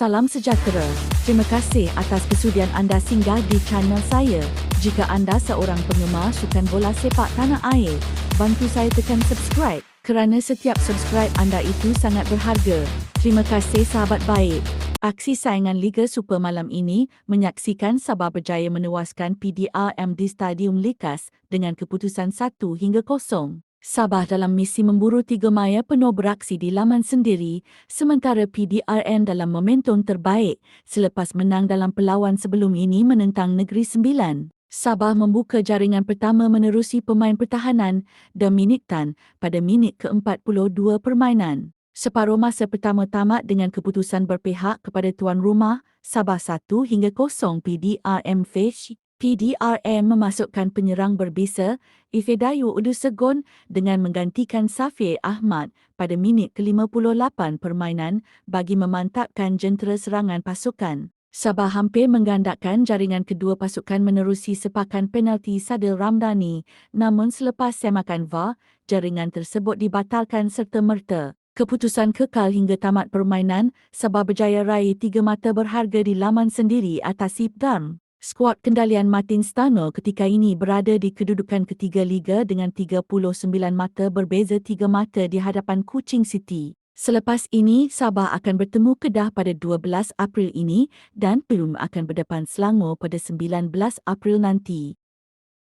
Salam sejahtera. Terima kasih atas kesudian anda singgah di channel saya. Jika anda seorang penggemar sukan bola sepak tanah air, bantu saya tekan subscribe kerana setiap subscribe anda itu sangat berharga. Terima kasih sahabat baik. Aksi saingan Liga Super malam ini menyaksikan Sabah berjaya menewaskan PDRM di Stadium Likas dengan keputusan 1 hingga 0. Sabah dalam misi memburu tiga maya penuh beraksi di laman sendiri sementara PDRN dalam momentum terbaik selepas menang dalam perlawan sebelum ini menentang Negeri Sembilan. Sabah membuka jaringan pertama menerusi pemain pertahanan Dominic Tan pada minit ke-42 permainan. Separuh masa pertama tamat dengan keputusan berpihak kepada tuan rumah Sabah 1 hingga 0 PDRM Fish PDRM memasukkan penyerang berbisa Ifedayu Udusegon dengan menggantikan Safir Ahmad pada minit ke-58 permainan bagi memantapkan jentera serangan pasukan. Sabah hampir menggandakan jaringan kedua pasukan menerusi sepakan penalti Sadil Ramdhani namun selepas semakan VAR, jaringan tersebut dibatalkan serta-merta. Keputusan kekal hingga tamat permainan, Sabah berjaya raih tiga mata berharga di laman sendiri atas Ipdam. Skuad kendalian Martin Stano ketika ini berada di kedudukan ketiga Liga dengan 39 mata berbeza tiga mata di hadapan Kuching City. Selepas ini, Sabah akan bertemu Kedah pada 12 April ini dan Perum akan berdepan Selangor pada 19 April nanti.